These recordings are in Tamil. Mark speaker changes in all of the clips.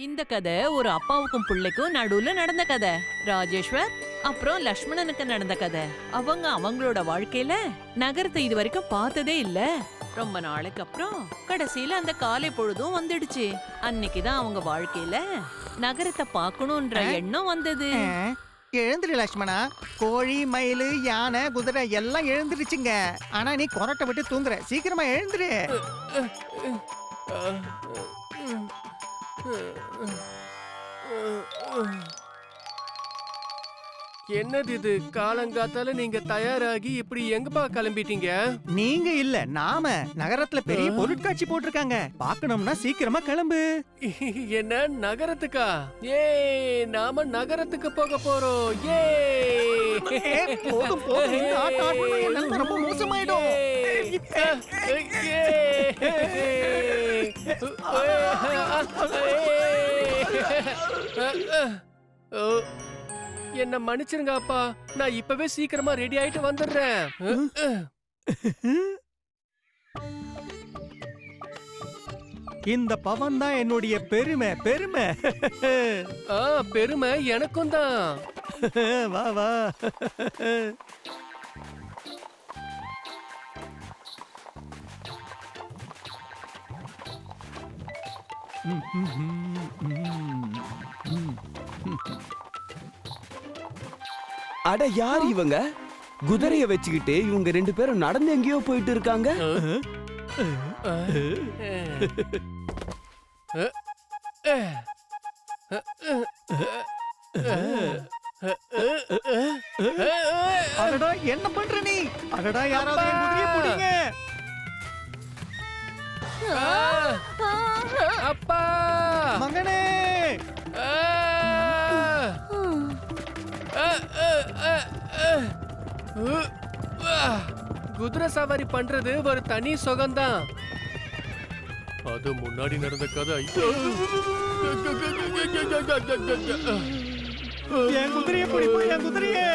Speaker 1: இந்த கதை ஒரு அப்பாவுக்கும் பிள்ளைக்கும் நடுவுல நடந்த கதை. ராஜேஸ்வர் அப்புறம் லக்ஷ்மணனுக்கு நடந்த கதை. அவங்க அவங்களோட வாழ்க்கையில நகரத்தை இது வரைக்கும் பார்த்ததே இல்ல. ரொம்ப நாளைக்கு அப்புறம் கடைசியில அந்த காலை பொழுதும் வந்துடுச்சு. அன்னைக்குதான் அவங்க வாழ்க்கையில நகரத்தை பார்க்கணும்ன்ற எண்ணம் வந்தது.
Speaker 2: எழுந்துரு லக்ஷ்மணா. கோழி மயில் யானை குதிரை எல்லாம் எழுந்துருச்சுங்க. ஆனா நீ கொரட்டை விட்டு தூங்குற. சீக்கிரமா எழுந்துரு.
Speaker 3: என்னது இது? காலங்காத்தால நீங்க தயாராகி இப்படி எங்கப்பா கிளம்பிட்டீங்க?
Speaker 2: நீங்க இல்ல நாம. நகரத்துல பெரிய பொருட்காட்சி போட்டிருக்காங்க. பார்க்கணும்னா சீக்கிரமா கிளம்பு.
Speaker 3: என்ன நகரத்துக்கா? ஏ நாம நகரத்துக்கு போக போறோம். ஏ
Speaker 2: போதும் போதும். ரொம்ப மோசமாயிடும்.
Speaker 3: என்ன மன்னிச்சிருங்க அப்பா. நான் இப்பவே சீக்கிரமா ரெடி ஆயிட்டு வந்துடுறேன்.
Speaker 2: இந்த பவன் தான் என்னுடைய பெருமை பெருமை.
Speaker 3: ஆ பெருமை எனக்கும் தான்.
Speaker 2: வா வா.
Speaker 4: அட யார் இவங்க? குதிரைய வச்சுக்கிட்டு இவங்க ரெண்டு பேரும் நடந்து எங்கேயோ போயிட்டு இருக்காங்க.
Speaker 2: அடடா என்ன பண்ற நீ? அடடா யாராவது குதிரையை பிடிங்க.
Speaker 3: குதிரை சவாரி பண்றது ஒரு தனி சுகம்தான். அது முன்னாடி நடந்த கதை.
Speaker 2: என் குதிரையை பிடிப்பா என் குதிரையை.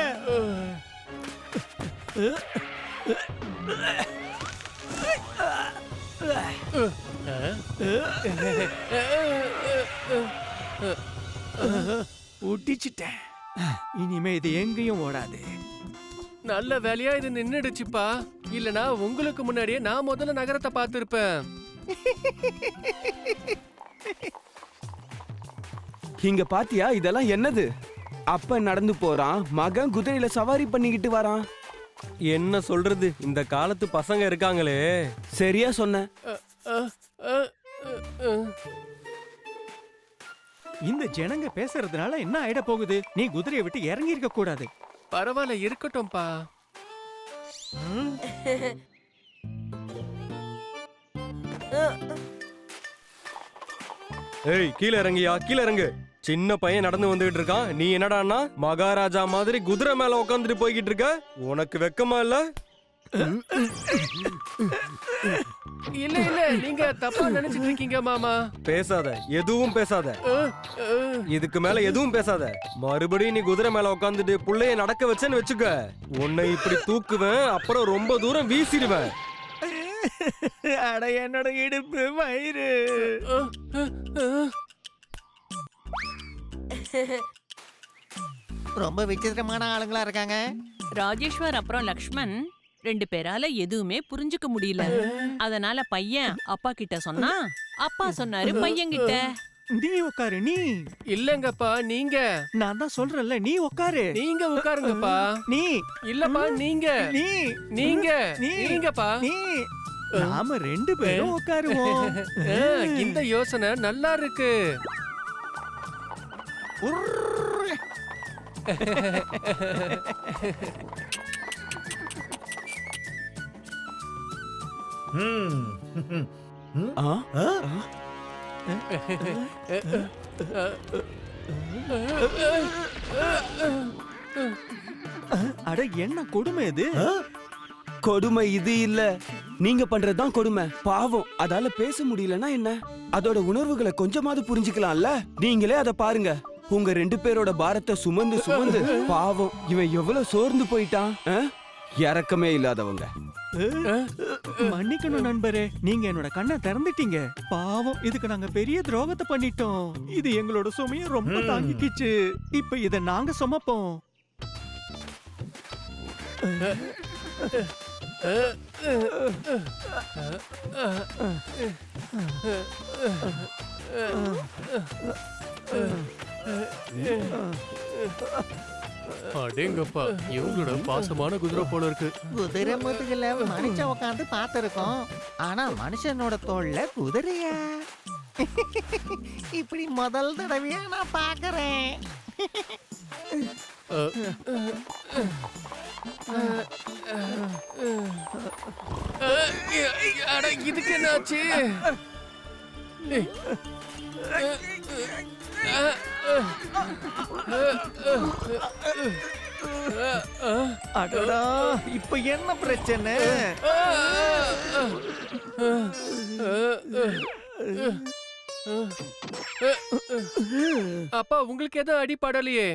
Speaker 2: ஒட்டிச்சிட்டேன் இனிமே இது எங்கேயும் ஓடாது.
Speaker 3: நல்ல வேலையா இது நின்னுடுச்சுப்பா. இல்லனா உங்களுக்கு முன்னாடியே நான் முதல்ல நகரத்தை பார்த்திருப்பேன்.
Speaker 4: இங்க பாத்தியா இதெல்லாம் என்னது? அப்ப நடந்து போறான் மகன் குதிரையில சவாரி பண்ணிக்கிட்டு வரான்.
Speaker 5: என்ன சொல்றது? இந்த காலத்து பசங்க இருக்காங்களே.
Speaker 4: சரியா சொன்ன.
Speaker 2: இந்த ஜனங்க பேசுறதுனால என்ன ஆயிட போகுது? நீ குதிரையை விட்டு இறங்கி இருக்க கூடாது.
Speaker 3: பரவாயில்ல இருக்கட்டும்பா.
Speaker 5: ஏய் கீழே இறங்கியா? கீழே இறங்கு. சின்ன பையன் நடந்து வந்துகிட்டு இருக்கான். நீ என்னடான்னா மகாராஜா மாதிரி குதிரை மேல உட்காந்துட்டு போய்கிட்டு இருக்க? உனக்கு வெக்கமா இல்ல?
Speaker 3: இல்ல இல்ல நீங்க தப்பா நினைச்சிட்டு இருக்கீங்க மாமா.
Speaker 5: பேசாத எதுவும் பேசாத. இதுக்கு மேல எதுவும் பேசாத. மறுபடியும் நீ குதிரை மேல உட்காந்துட்டு புள்ளைய நடக்க வச்சேன்னு வச்சுக்க. உன்னை இப்படி தூக்குவேன் அப்புறம் ரொம்ப தூரம் வீசிடுவேன்.
Speaker 2: அட என்னோட இடுப்பு வயிறு. ரொம்ப விசித்திரமான ஆளுங்களா இருக்காங்க.
Speaker 1: ராஜேஸ்வர் அப்புறம் லக்ஷ்மண். ரெண்டு பேரால எதுவுமே புரிஞ்சுக்க முடியல. அதனால பையன் அப்பா கிட்ட சொன்னா அப்பா சொன்னாரு பையன் கிட்ட
Speaker 2: நீ உட்காரு நீ.
Speaker 3: இல்லங்கப்பா நீங்க.
Speaker 2: நான் தான் சொல்றேன்ல நீ உட்காரு
Speaker 3: நீங்க உட்காருங்கப்பா
Speaker 2: நீ.
Speaker 3: இல்லப்பா நீங்க.
Speaker 2: நீ.
Speaker 3: நீங்க.
Speaker 2: நீ.
Speaker 3: நீங்கப்பா.
Speaker 2: நீ. நாம ரெண்டு பேரும் உட்காருவோம்
Speaker 3: இந்த யோசனை நல்லா இருக்கு.
Speaker 2: உர்ரு. அட என்ன கொடுமை இது?
Speaker 4: கொடுமை இது இல்ல. நீங்க பண்றதுதான் கொடுமை. பாவம். அதால பேச முடியலன்னா என்ன? அதோட உணர்வுகளை கொஞ்சமாவது புரிஞ்சுக்கலாம்ல? நீங்களே அத பாருங்க. உங்க ரெண்டு பேரோட பாரத்தை சுமந்து சுமந்து பாவம். இவன் எவ்வளவு சோர்ந்து போயிட்டான் ஆ? இரக்கமே இல்லாதவங்க.
Speaker 2: மன்னிக்கணும் நண்பரே. நீங்க என்னோட கண்ணை திறந்துட்டீங்க. பாவம் இதுக்கு நாங்க பெரிய துரோகத்தை பண்ணிட்டோம். இது எங்களோட சுமையை ரொம்ப தாங்கிக்கிச்சு. இப்ப இத நாங்க சுமப்போம்.
Speaker 3: அடேங்கப்பா இவங்களோட பாசமான குதிரை போல இருக்கு.
Speaker 2: குதிரை முதுகுல மனுஷன் உட்காந்து பார்த்திருக்கோம். ஆனா மனுஷனோட தோல்ல குதிரையா? இப்படி முதல் தடவையா நான் பாக்குறேன்
Speaker 3: இதுக்கு என்னாச்சு.
Speaker 2: அடடா இப்ப என்ன பிரச்சனை?
Speaker 3: அப்பா உங்களுக்கு எதுவும் அடிப்படலையே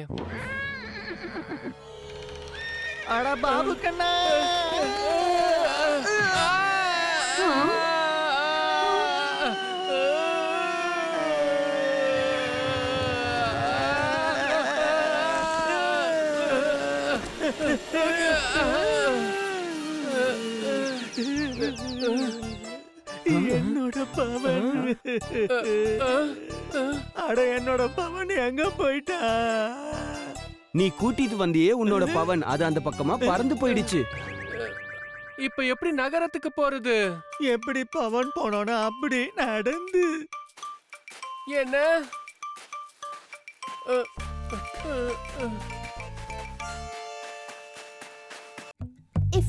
Speaker 2: அட பாபு கண்ணா. என்னோட பவன். அட என்னோட பவன் எங்க போயிட்டா?
Speaker 4: நீ கூட்டிட்டு வந்தியே உன்னோட பவன். அது அந்த பக்கமா பறந்து போயிடுச்சு.
Speaker 3: இப்ப எப்படி நகரத்துக்கு போறது?
Speaker 2: எப்படி பவன் போனோன்னு அப்படி நடந்து.
Speaker 3: என்ன?